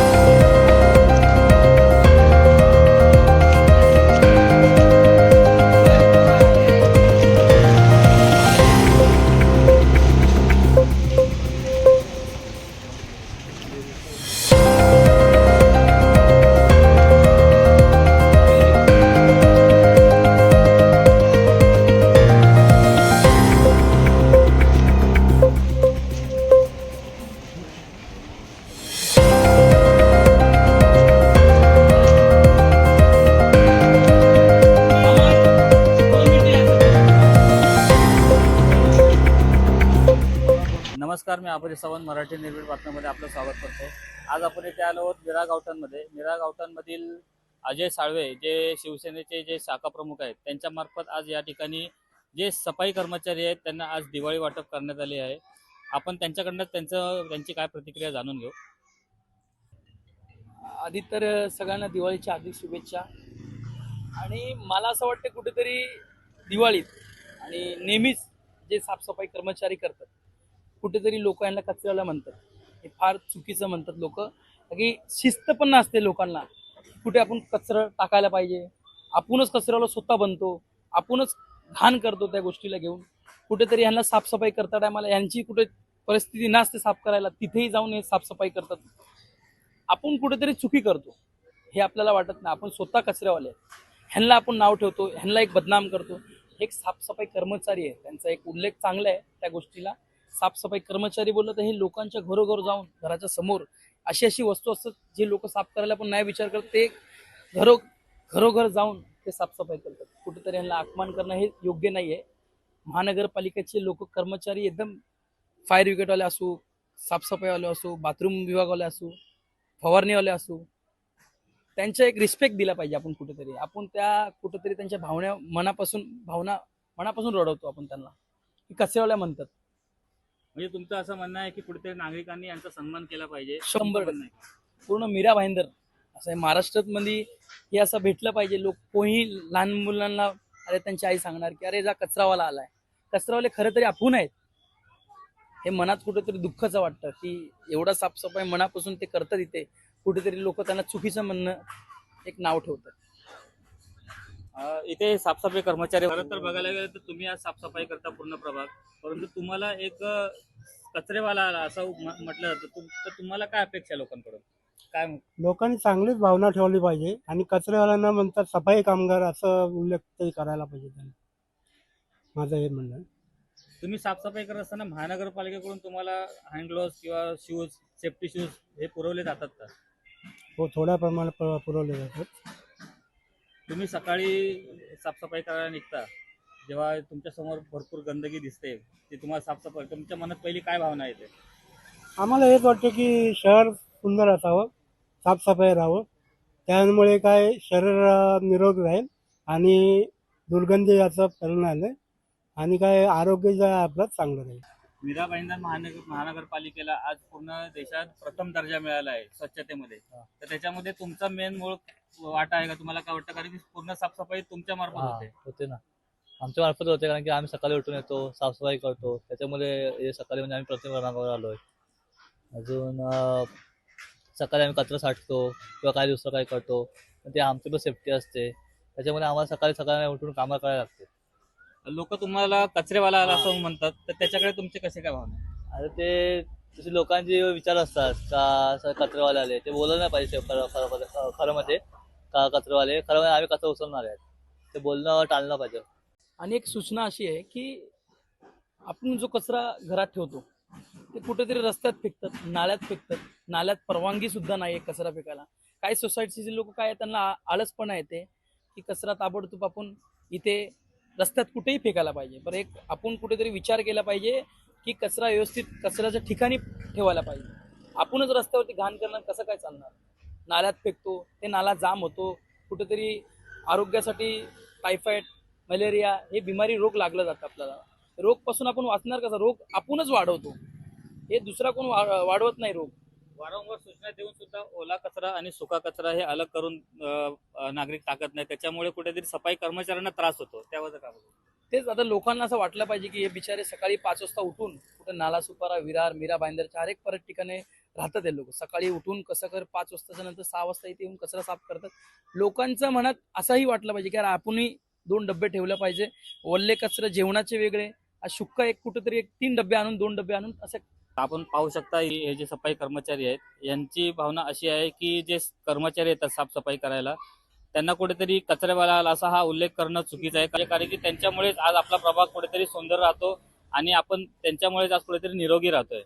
Música नमस्कार मी अभय सावंत मराठी निर्भीड बातम्यामध्ये आपलं स्वागत करतो आज आपण इथे आलो आहोत मिरा गावठाणमध्ये. मिरा गावठाणमधील अजय साळवे जे शिवसेनेचे जे शाखा प्रमुख आहेत त्यांच्या मार्फत आज या ठिकाणी जे सफाई कर्मचारी आहेत त्यांना आज दिवाळी वाटप करण्यात आली आहे. आपण त्यांच्याकडनं त्यांचं त्यांची काय प्रतिक्रिया जाणून घेऊ. आधी तर सगळ्यांना दिवाळीच्या हार्दिक शुभेच्छा. आणि मला असं वाटतं कुठेतरी दिवाळीत आणि नेहमीच जे साफसफाई कर्मचारी करतात कुठेतरी लोक यांना कचऱ्याला म्हणतात. हे फार चुकीचं म्हणतात लोक. की शिस्त पण नसते लोकांना. कुठे आपण कचरा टाकायला पाहिजे. आपणच कचऱ्याला स्वतः बनतो. आपणच घाण करतो त्या गोष्टीला घेऊन. कुठेतरी ह्यांना साफसफाई करता टायमाला यांची कुठे परिस्थिती नसते साफ करायला तिथेही जाऊन हे साफसफाई करतात. आपण कुठेतरी चुकी करतो. हे आपल्याला वाटत नाही. आपण स्वतः कचऱ्यावाले ह्यांना आपण नाव ठेवतो. ह्यांना एक बदनाम करतो. एक साफसफाई कर्मचारी आहे. त्यांचा एक उल्लेख चांगला आहे त्या गोष्टीला. साफसफाई कर्मचारी बोललं तर हे लोकांच्या घरोघर जाऊन घराच्या समोर अशी अशी वस्तू असतात जे लोक साफ करायला पण नाही विचार करत ते घरो घरोघर जाऊन ते साफसफाई करतात. कुठेतरी यांना अपमान करणं हे योग्य नाही आहे महानगरपालिकेचे लोक कर्मचारी एकदम फायर ब्रिगेडवाले असू साफसफाईवाले असू बाथरूम विभागवाले असू फवारणीवाले असू त्यांचा एक रिस्पेक्ट दिला पाहिजे आपण कुठेतरी. आपण त्या कुठेतरी त्यांच्या भावना मनापासून भावना मनापासून रडवतो आपण त्यांना. की कसेवाल्या म्हणतात. म्हणजे तुमचं असं म्हणणं आहे की कुठेतरी नागरिकांनी यांचा सन्मान केला पाहिजे. शंभर नाही पूर्ण मीरा भाईंदर. असं आहे महाराष्ट्रात मध्ये हे असं भेटलं पाहिजे. लोक कोणी लहान मुलांना अरे त्यांची आई सांगणार की अरे जा कचरावाला आलाय. कचरावाले खरं तरी आपण आहेत. हे मनात कुठेतरी दुःखाचं वाटतं की एवढा साफसफाई मनापासून ते करतात इथे. कुठेतरी लोक त्यांना चुकीचं म्हणणं एक नाव ठेवतात. इथे साफसफाई कर्मचारी खरं तर बघायला गेलं तर तुम्ही आज साफसफाई करता पूर्ण प्रभाग. परंतु तुम्हाला एक कचरेवाला आला असं म्हटलं जातं. तर तुम्हाला काय अपेक्षा आहे लोकांकडून? काय लोकांनी चांगलीच भावना ठेवली पाहिजे आणि कचरेवाल्यांना म्हणतात सफाई कामगार असं उल्लेख तरी करायला पाहिजे त्यांनी. माझं हे म्हणणं. आहे. तुम्ही साफसफाई करत असताना महानगरपालिकेकडून तुम्हाला हँड ग्लोव्ह किंवा शूज सेफ्टी शूज हे पुरवले जातात का? हो थोड्या प्रमाणात पुर- पुरवले जातात. तुम्ही सकाळी साफसफाई करायला निघता जेव्हा तुमच्यासमोर भरपूर गंदगी दिसते ते तुम्हाला साफसफाई तुमच्या मनात पहिली काय भावना येते? आम्हाला हेच वाटतं की शहर सुंदर असावं साफसफाई राहावं. त्यामुळे काय शरीर निरोग राहील आणि दुर्गंधी याचा परिणाम आहे आणि काय आरोग्य जे आहे आपलं चांगलं राहील. मीरा भाईंदर महानगर महानगरपालिकेला आज पूर्ण देशात प्रथम दर्जा मिळाला आहे स्वच्छतेमध्ये. तर त्याच्यामध्ये तुमचा मेन मूळ वाटा आहे का? तुम्हाला काय वाटतं? कारण की पूर्ण साफसफाई तुमच्या मार्फत हा, होते. होते ना. आमच्या मार्फत होते कारण की आम्ही सकाळी उठून येतो साफसफाई करतो. त्याच्यामुळे हे सकाळी म्हणजे आम्ही प्रथम क्रमांकावर आलोय. अजून अं, सकाळी आम्ही कचरा साठतो किंवा काही दुसरं काही करतो. पण ते आमची पण सेफ्टी असते. त्याच्यामुळे आम्हाला सकाळी सकाळी उठून कामं करायला लागते. लोक तुम्हाला कचरेवाला आला असं म्हणतात तर त्याच्याकडे तुमचे कसे काय भावना आहे? आता ते तसे लोकांचे विचार असतात का असं कचरेवाले आले? ते बोललं नाही पाहिजे खरं खरं खरं- खरं मध्ये का कचरेवाले? खरं म्हणजे आम्ही कचरा उचलणार आहेत. ते बोलणं टाळलं पाहिजे. आणि एक सूचना अशी आहे की आपण जो कचरा घरात ठेवतो ते कुठेतरी रस्त्यात फेकतात नाल्यात फेकतात. नाल्यात परवानगी सुद्धा नाही आहे कचरा फेकायला. काही सोसायटीचे लोक काय त्यांना आळसपणा येते की कचरा ताबडतोब आपण इथे रस्त्यात कुठेही फेकायला पाहिजे. बरं एक आपण कुठेतरी विचार केला पाहिजे की कचरा व्यवस्थित कचऱ्याच्या ठिकाणी ठेवायला पाहिजे. आपणच रस्त्यावरती घाण करणं कसं काय चालणार? नाल्यात फेकतो ते नाला जाम होतो कुठेतरी आरोग्यासाठी टायफॉईड मलेरिया हे बिमारी रोग लागला जातं आपल्याला. रोगपासून आपण वाचणार कसा? रोग आपणच वाढवतो. हे दुसरा कोण वा- वाढवत नाही रोग. वारंवार सूचना देऊन सुद्धा ओला कचरा आणि सुका कचरा हे अलग करून नागरिक टाकत नाही त्याच्यामुळे कुठेतरी सफाई कर्मचाऱ्यांना त्रास होतो. त्यावर काय बोलू? तेच आता लोकांना असं वाटलं पाहिजे की हे बिचारे सकाळी पाच वाजता उठून कुठे नालासुपारा विरार मीरा भाईंदरच्या चार एक परत ठिकाणी राहतात हे लोक. सकाळी उठून कसं कर पाच वाजताच्या नंतर सहा वाजता इथे येऊन कचरा साफ करतात. लोकांचं मनात असंही वाटलं पाहिजे की यार आपणही दोन डबे ठेवले पाहिजे. वल्ले कचरे जेवणाचे वेगळे. आज शुक्का एक कुठेतरी एक तीन डबे आणून दोन डबे आणून असं आपण पाहू शकता हे जे सफाई कर्मचारी आहेत यांची भावना अशी आहे की जे कर्मचारी येतात साफसफाई करायला त्यांना कुठेतरी कचऱ्यावाला आला असा हा उल्लेख करणं चुकीचं आहे. कारण की त्यांच्यामुळेच आज आपला प्रभाग कुठेतरी सुंदर राहतो आणि आपण त्यांच्यामुळेच आज कुठेतरी निरोगी राहतोय.